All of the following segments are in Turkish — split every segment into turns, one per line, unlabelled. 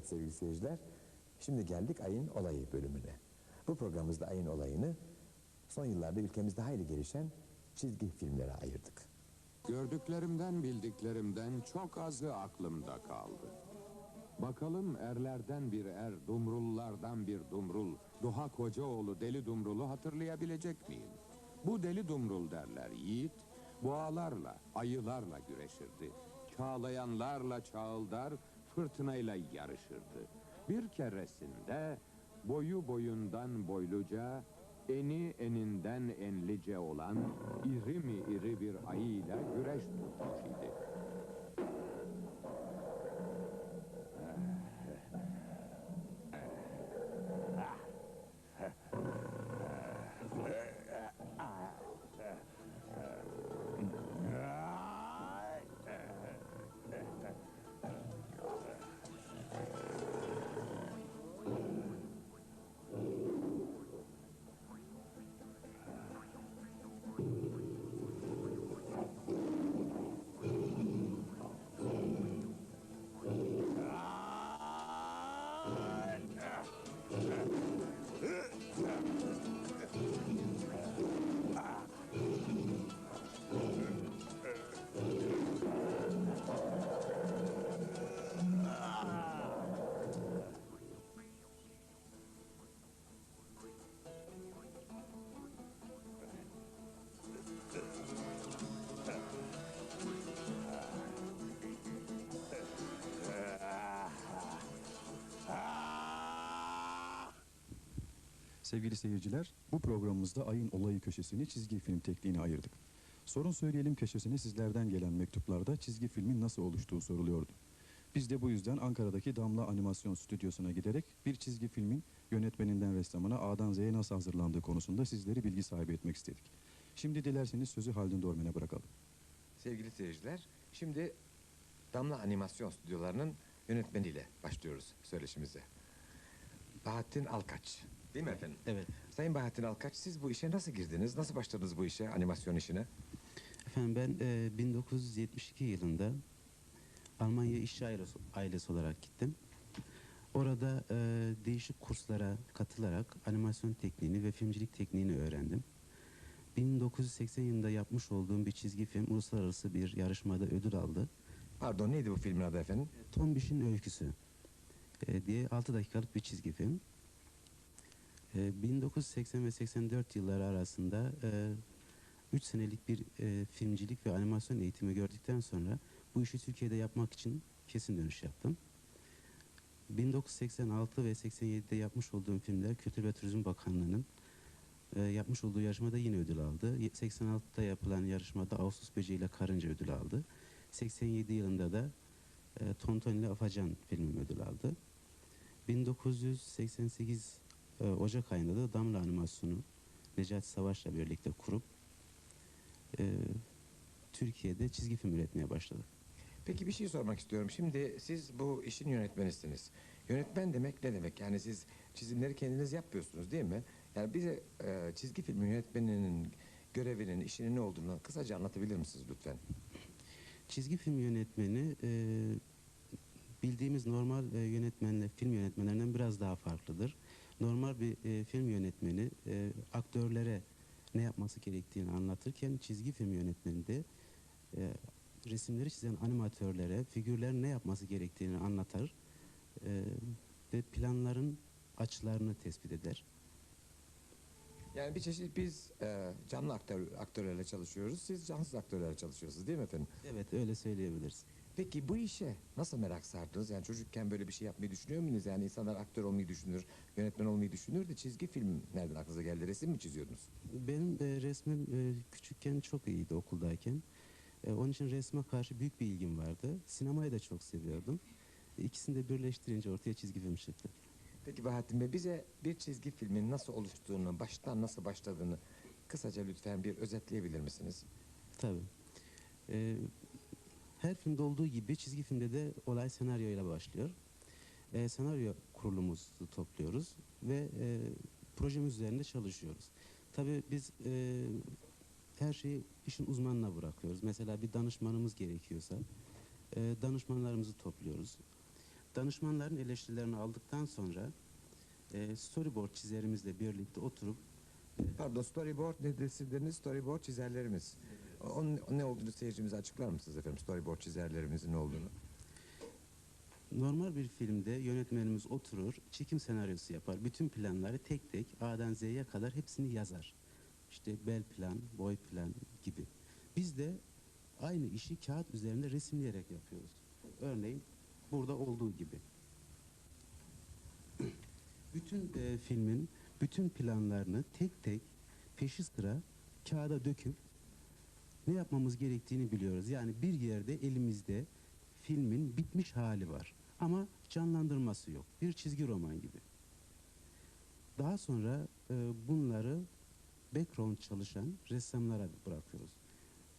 Evet sevgili seyirciler, şimdi geldik ayın olayı bölümüne. Bu programımızda ayın olayını son yıllarda ülkemizde hayli gelişen çizgi filmlere ayırdık.
Gördüklerimden bildiklerimden çok azı aklımda kaldı. Bakalım erlerden bir er, dumrullardan bir dumrul, Duha Kocaoğlu Deli Dumrul'u hatırlayabilecek miyim? Bu Deli Dumrul derler yiğit, boğalarla, ayılarla güreşirdi. Çağlayanlarla çağıldar, fırtınayla yarışırdı. Bir keresinde boyu boyundan boyluca, eni eninden enlice olan iri mi iri bir ayıyla güreş tutmuş idi.
Sevgili seyirciler, bu programımızda ayın olayı köşesini çizgi film tekniğine ayırdık. Sorun söyleyelim köşesine sizlerden gelen mektuplarda çizgi filmin nasıl oluştuğu soruluyordu. Biz de bu yüzden Ankara'daki Damla Animasyon Stüdyosu'na giderek bir çizgi filmin yönetmeninden ressamına A'dan Z'ye nasıl hazırlandığı konusunda sizleri bilgi sahibi etmek istedik. Şimdi dilerseniz sözü Haldun Dormen'e bırakalım.
Sevgili seyirciler, şimdi Damla Animasyon Stüdyolarının yönetmeniyle başlıyoruz söyleşimize. Bahattin Alkaç. Değil mi efendim?
Evet.
Sayın Bahattin Alkaç, siz bu işe nasıl girdiniz? Nasıl başladınız bu işe, animasyon işine?
Efendim ben e, 1972 yılında Almanya işçi ailesi, ailesi olarak gittim. Orada e, değişik kurslara katılarak animasyon tekniğini ve filmcilik tekniğini öğrendim. 1980 yılında yapmış olduğum bir çizgi film uluslararası bir yarışmada ödül aldı.
Pardon, neydi bu filmin adı efendim?
Tombiş'in Öyküsü e, diye 6 dakikalık bir çizgi film. E, 1980 ve 84 yılları arasında 3 senelik bir e, filmcilik ve animasyon eğitimi gördükten sonra bu işi Türkiye'de yapmak için kesin dönüş yaptım. 1986 ve 87'de yapmış olduğum filmler Kültür ve Turizm Bakanlığı'nın e, yapmış olduğu yarışmada yine ödül aldı. Ye- 86'da yapılan yarışmada Ağustos Böceği ile Karınca ödül aldı. 87 yılında da e, Tonton ile Afacan filmim ödül aldı. 1988 e, Ocak ayında da Damla Animasyonu Necati Savaş'la birlikte kurup e, Türkiye'de çizgi film üretmeye başladık.
Peki bir şey sormak istiyorum. Şimdi siz bu işin yönetmenisiniz. Yönetmen demek ne demek? Yani siz çizimleri kendiniz yapmıyorsunuz değil mi? Yani bize e, çizgi film yönetmeninin görevinin, işinin ne olduğunu kısaca anlatabilir misiniz lütfen?
Çizgi film yönetmeni e, bildiğimiz normal e, yönetmenle film yönetmenlerinden biraz daha farklıdır. Normal bir e, film yönetmeni e, aktörlere ne yapması gerektiğini anlatırken çizgi film yönetmeni de e, resimleri çizen animatörlere figürlerin ne yapması gerektiğini anlatır e, ve planların açılarını tespit eder.
Yani bir çeşit biz e, canlı aktör, aktörlerle çalışıyoruz. Siz cansız aktörlerle çalışıyorsunuz değil mi efendim?
Evet öyle söyleyebiliriz.
Peki bu işe nasıl merak sardınız? Yani çocukken böyle bir şey yapmayı düşünüyor muydunuz? Yani insanlar aktör olmayı düşünür, yönetmen olmayı düşünür de çizgi film nereden aklınıza geldi? Resim mi çiziyordunuz?
Benim e, resmim e, küçükken çok iyiydi okuldayken. E, onun için resme karşı büyük bir ilgim vardı. Sinemayı da çok seviyordum. İkisini de birleştirince ortaya çizgi film çıktı.
Peki Bahattin Bey bize bir çizgi filmin nasıl oluştuğunu, baştan nasıl başladığını kısaca lütfen bir özetleyebilir misiniz?
Tabii. E, her filmde olduğu gibi çizgi filmde de olay senaryoyla başlıyor. E, senaryo kurulumuzu topluyoruz ve e, projemiz üzerinde çalışıyoruz. Tabii biz e, her şeyi işin uzmanına bırakıyoruz. Mesela bir danışmanımız gerekiyorsa e, danışmanlarımızı topluyoruz. danışmanların eleştirilerini aldıktan sonra e, storyboard çizerimizle birlikte oturup
Pardon storyboard nedir dediniz storyboard çizerlerimiz. Onun ne olduğunu seyircimize açıklar mısınız efendim storyboard çizerlerimizin ne olduğunu?
normal bir filmde yönetmenimiz oturur, çekim senaryosu yapar. Bütün planları tek tek A'dan Z'ye kadar hepsini yazar. İşte bel plan, boy plan gibi. Biz de aynı işi kağıt üzerinde resimleyerek yapıyoruz. Örneğin burada olduğu gibi. Bütün e, filmin bütün planlarını tek tek peşi sıra kağıda döküp ne yapmamız gerektiğini biliyoruz. Yani bir yerde elimizde filmin bitmiş hali var ama canlandırması yok. Bir çizgi roman gibi. Daha sonra e, bunları background çalışan ressamlara bırakıyoruz.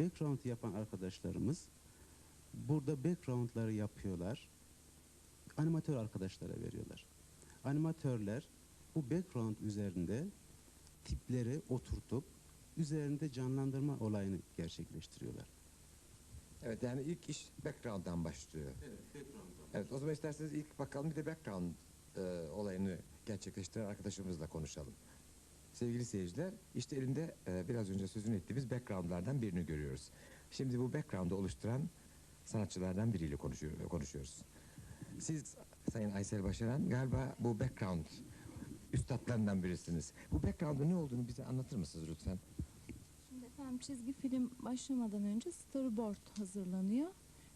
Background yapan arkadaşlarımız burada backgroundları yapıyorlar. Animatör arkadaşlara veriyorlar. Animatörler bu background üzerinde tipleri oturtup üzerinde canlandırma olayını gerçekleştiriyorlar.
Evet yani ilk iş background'dan başlıyor. Evet o zaman isterseniz ilk bakalım bir de background e, olayını gerçekleştiren arkadaşımızla konuşalım. Sevgili seyirciler işte elinde e, biraz önce sözünü ettiğimiz background'lardan birini görüyoruz. Şimdi bu background'ı oluşturan sanatçılardan biriyle konuşuyor, konuşuyoruz. Siz Sayın Aysel Başaran galiba bu background üstadlarından birisiniz. Bu background'ın ne olduğunu bize anlatır mısınız lütfen?
Şimdi efendim çizgi film başlamadan önce storyboard hazırlanıyor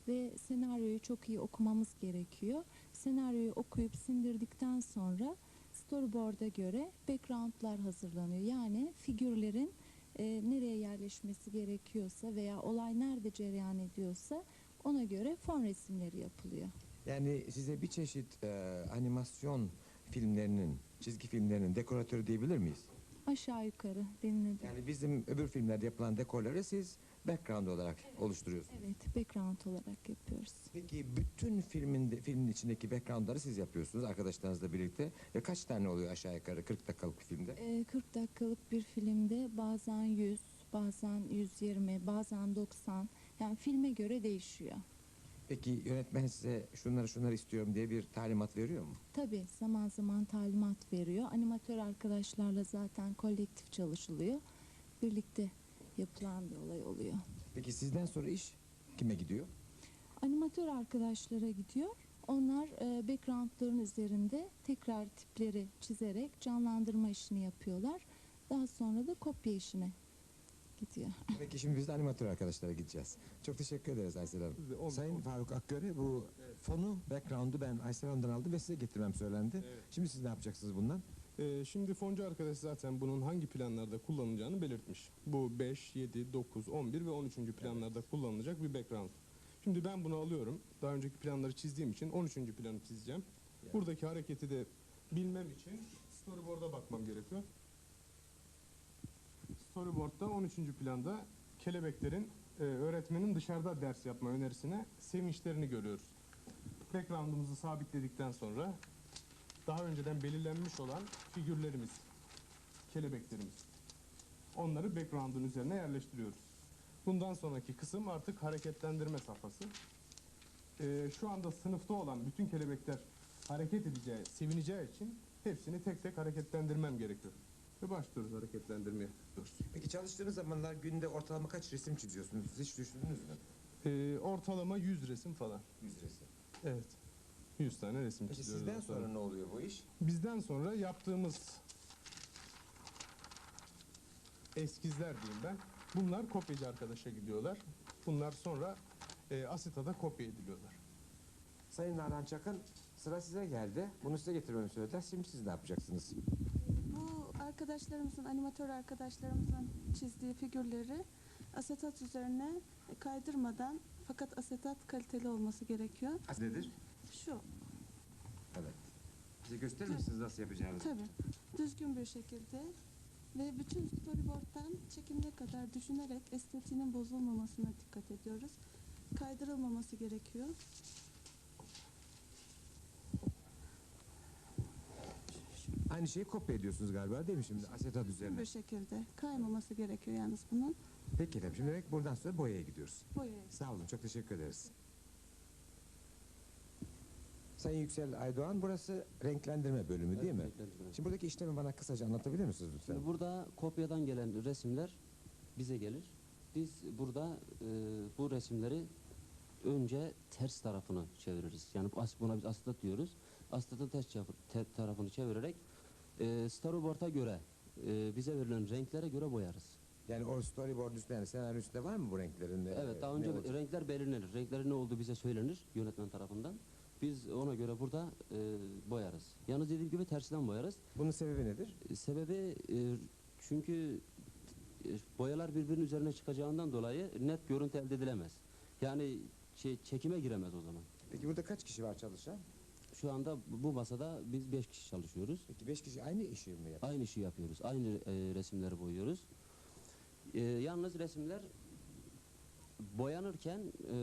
ve senaryoyu çok iyi okumamız gerekiyor. Senaryoyu okuyup sindirdikten sonra storyboard'a göre background'lar hazırlanıyor. Yani figürlerin e, nereye yerleşmesi gerekiyorsa veya olay nerede cereyan ediyorsa ona göre fon resimleri yapılıyor.
Yani size bir çeşit e, animasyon filmlerinin, çizgi filmlerinin dekoratörü diyebilir miyiz?
Aşağı yukarı denilebilir.
Yani bizim öbür filmlerde yapılan dekorları siz background olarak oluşturuyorsunuz.
Evet, background olarak yapıyoruz.
Peki bütün filmin de, filmin içindeki backgroundları siz yapıyorsunuz arkadaşlarınızla birlikte ve kaç tane oluyor aşağı yukarı 40 dakikalık bir filmde?
Ee, 40 dakikalık bir filmde bazen 100, bazen 120, bazen 90 yani filme göre değişiyor.
Peki yönetmen size şunları şunları istiyorum diye bir talimat veriyor mu?
Tabii zaman zaman talimat veriyor. Animatör arkadaşlarla zaten kolektif çalışılıyor. Birlikte yapılan bir olay oluyor.
Peki sizden sonra iş kime gidiyor?
Animatör arkadaşlara gidiyor. Onlar e, backgroundların üzerinde tekrar tipleri çizerek canlandırma işini yapıyorlar. Daha sonra da kopya işine gidiyor.
Peki şimdi biz de animatör arkadaşlara gideceğiz. Çok teşekkür ederiz Aysel Hanım.
Oldu,
Sayın
oldu.
Faruk Akgöre bu fonu, background'u ben Aysel Hanım'dan aldım ve size getirmem söylendi.
Evet.
Şimdi siz ne yapacaksınız bundan?
Ee, şimdi foncu arkadaş zaten bunun hangi planlarda kullanılacağını belirtmiş. Bu 5, 7, 9, 11 ve 13. planlarda kullanılacak bir background. Şimdi ben bunu alıyorum. Daha önceki planları çizdiğim için 13. planı çizeceğim. Buradaki hareketi de bilmem için storyboard'a bakmam gerekiyor. Storyboard'da 13. planda kelebeklerin e, öğretmenin dışarıda ders yapma önerisine sevinçlerini görüyoruz. Background'umuzu sabitledikten sonra daha önceden belirlenmiş olan figürlerimiz, kelebeklerimiz. Onları background'un üzerine yerleştiriyoruz. Bundan sonraki kısım artık hareketlendirme safhası. Ee, şu anda sınıfta olan bütün kelebekler hareket edeceği, sevineceği için hepsini tek tek hareketlendirmem gerekiyor. Ve başlıyoruz hareketlendirmeye.
Peki çalıştığınız zamanlar günde ortalama kaç resim çiziyorsunuz? Hiç düşündünüz mü?
Ee, ortalama 100 resim falan.
100 resim.
Evet. 100 tane resim
Peki
çiziyoruz.
sizden sonra ne oluyor bu iş?
Bizden sonra yaptığımız eskizler diyeyim ben. Bunlar kopyacı arkadaşa gidiyorlar. Bunlar sonra e, Asita'da kopya ediliyorlar.
Sayın Nalan Çakın sıra size geldi. Bunu size getirmemi söylediler. Şimdi siz ne yapacaksınız?
Arkadaşlarımızın, animatör arkadaşlarımızın çizdiği figürleri asetat üzerine kaydırmadan fakat asetat kaliteli olması gerekiyor.
Nedir?
Şu,
Evet. Bize gösterir misiniz nasıl yapacağınızı?
tabii düzgün bir şekilde ve bütün storyboard'dan çekimine kadar düşünerek estetiğinin bozulmamasına dikkat ediyoruz. Kaydırılmaması gerekiyor.
Aynı şeyi kopya ediyorsunuz galiba değil mi şimdi asetat üzerine?
bir şekilde kaymaması gerekiyor yalnız bunun.
Peki efendim şimdi demek buradan sonra boyaya gidiyoruz.
Boyaya.
Sağ olun çok teşekkür ederiz. Sayın Yüksel Aydoğan burası renklendirme bölümü değil mi?
renklendirme.
Şimdi buradaki işlemi bana kısaca anlatabilir misiniz lütfen?
Şimdi burada kopyadan gelen resimler bize gelir. Biz burada e, bu resimleri önce ters tarafını çeviririz. Yani bu buna biz aslat diyoruz. Aslatın ters tarafını çevirerek e, storyboard'a göre e, bize verilen renklere göre boyarız.
Yani o storyboard üstünde yani senaryo üstünde var mı bu renklerin?
Evet daha önce
olacak?
renkler belirlenir. Renklerin ne olduğu bize söylenir yönetmen tarafından. Biz ona göre burada e, boyarız. Yalnız dediğim gibi tersten boyarız.
Bunun sebebi nedir?
E, Sebebi e, çünkü e, boyalar birbirinin üzerine çıkacağından dolayı net görüntü elde edilemez. Yani şey, çekime giremez o zaman.
Peki burada kaç kişi var çalışan?
Şu anda bu- masada biz beş kişi çalışıyoruz.
Peki beş kişi aynı işi mi yapıyor?
Aynı işi yapıyoruz. Aynı e, resimleri boyuyoruz. E, yalnız resimler boyanırken e,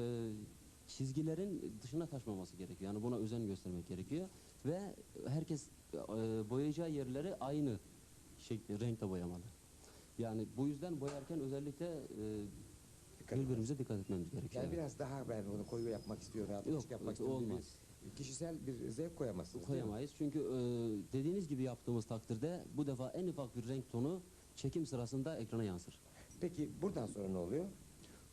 çizgilerin dışına taşmaması gerekiyor. Yani buna özen göstermek gerekiyor. Ve herkes e, boyayacağı yerleri aynı şekli, renkte boyamalı. Yani bu yüzden boyarken özellikle e,
Dikkat
birbirimize dikkat etmemiz gerekiyor.
Yani biraz daha ben onu koyu yapmak istiyorum. Açık yapmak istiyorum.
olmaz.
Bir kişisel bir zevk koyamazsınız.
koyamayız. Çünkü e, dediğiniz gibi yaptığımız takdirde bu defa en ufak bir renk tonu çekim sırasında ekrana yansır.
Peki buradan sonra ne oluyor?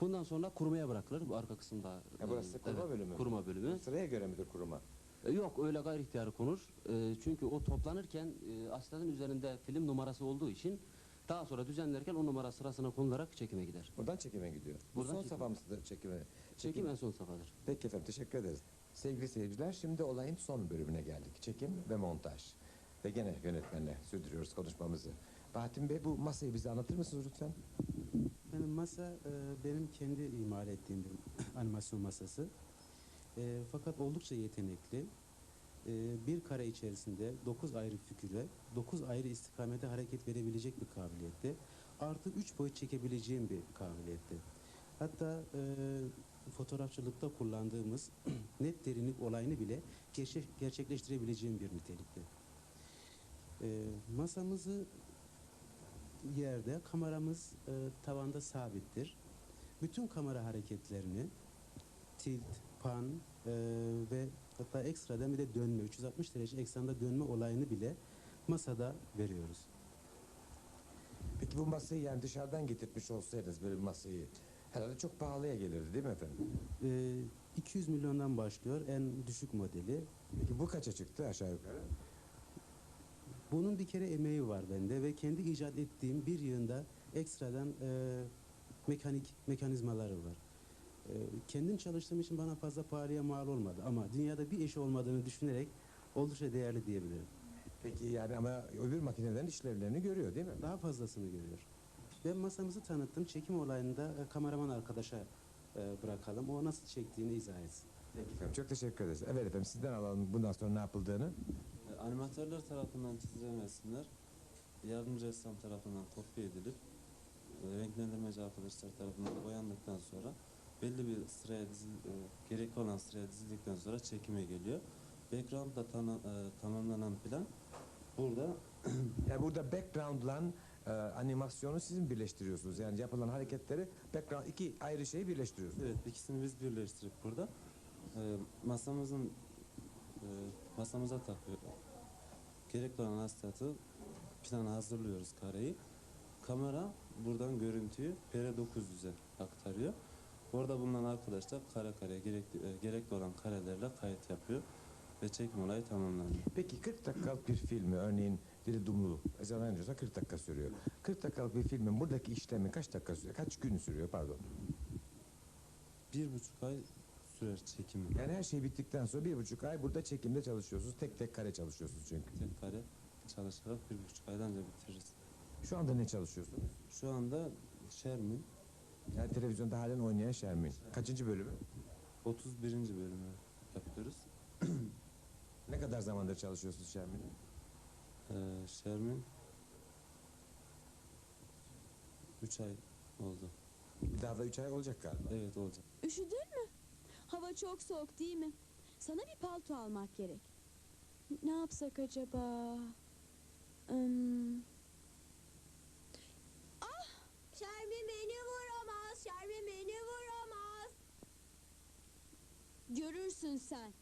Bundan sonra kurumaya bırakılır bu arka kısımda.
Ha, burası kuruma bölümü.
Kuruma bölümü.
Sıraya göre midir kuruma?
E, Yok öyle gayri ihtiyarı konur. E, çünkü o toplanırken e, aslanın üzerinde film numarası olduğu için daha sonra düzenlerken o numara sırasına konularak çekime gider.
Buradan çekime gidiyor. Bu
Buradan
son
çekime.
safhamızda çekime.
Çekim en son safhadır.
Peki efendim teşekkür ederiz. Sevgili seyirciler şimdi olayın son bölümüne geldik. Çekim ve montaj. Ve gene yönetmenle sürdürüyoruz konuşmamızı. Bahattin Bey bu masayı bize anlatır mısınız lütfen?
Benim masa e, benim kendi imal ettiğim bir animasyon masası. E, fakat oldukça yetenekli. E, bir kare içerisinde 9 ayrı figüre, 9 ayrı istikamete hareket verebilecek bir kabiliyette. Artı 3 boyut çekebileceğim bir kabiliyette. Hatta fotoğrafçılıkta kullandığımız net derinlik olayını bile gerçek, gerçekleştirebileceğim bir nitelikte. E, masamızı yerde kameramız e, tavanda sabittir. Bütün kamera hareketlerini tilt, pan e, ve hatta ekstradan bir de dönme 360 derece eksanda dönme olayını bile masada veriyoruz.
Peki bu masayı yani dışarıdan getirtmiş olsaydınız böyle bir masayı herhalde çok pahalıya gelirdi değil mi efendim?
E, 200 milyondan başlıyor en düşük modeli.
Peki bu kaça çıktı aşağı yukarı?
Bunun bir kere emeği var bende ve kendi icat ettiğim bir yığında ekstradan e, mekanik mekanizmaları var. E, kendim çalıştığım için bana fazla pahalıya mal olmadı ama dünyada bir eşi olmadığını düşünerek oldukça değerli diyebilirim.
Peki yani ama öbür makinelerin işlevlerini görüyor değil mi?
Daha fazlasını görüyor. Ben masamızı tanıttım. Çekim olayında e, kameraman arkadaşa e, bırakalım. O nasıl çektiğini izah etsin.
Peki efendim çok teşekkür ederiz. Evet efendim sizden alalım bundan sonra ne yapıldığını.
E, Animatörler tarafından çizilen resimler yardımcı ressam tarafından kopya edilip e, renklendirmeci arkadaşlar tarafından boyandıktan sonra belli bir sıraya dizil, e, gerekli olan sıraya dizildikten sonra çekime geliyor. Background'da tanı- e, tamamlanan plan burada
Yani burada background'la e, animasyonu sizin birleştiriyorsunuz. Yani yapılan hareketleri background iki ayrı şeyi birleştiriyorsunuz.
evet ikisini biz birleştirip burada e, masamızın e, masamıza takıyor. Gerekli olan hastatı planı hazırlıyoruz kareyi. Kamera buradan görüntüyü PR900'e aktarıyor. Orada bulunan arkadaşlar kare kare gerekli, e, gerekli olan karelerle kayıt yapıyor ve çekim olayı tamamlanıyor.
Peki 40 dakikalık bir filmi örneğin Dili Dumlu zannediyorsa 40 dakika sürüyor. 40 dakikalık bir filmin buradaki işlemi kaç dakika sürüyor? Kaç gün sürüyor pardon.
Bir buçuk ay sürer çekimi.
Yani her şey bittikten sonra bir buçuk ay burada çekimde çalışıyorsunuz. Tek tek kare çalışıyorsunuz çünkü.
Tek kare çalışarak bir buçuk aydan önce bitiririz.
Şu anda ne çalışıyorsunuz?
Şu anda Şermin
Yani televizyonda halen oynayan Şermin. Kaçıncı bölümü?
31. bölümü yapıyoruz.
Ne kadar zamandır çalışıyorsunuz Şermin?
Şermin 3 ay oldu.
Bir daha da üç ay olacak galiba.
Evet olacak.
Üşüdün mü? Hava çok soğuk değil mi? Sana bir palto almak gerek. Ne yapsak acaba? Hmm. Ah! Şermin beni vuramaz, Şermin beni vuramaz. Görürsün sen.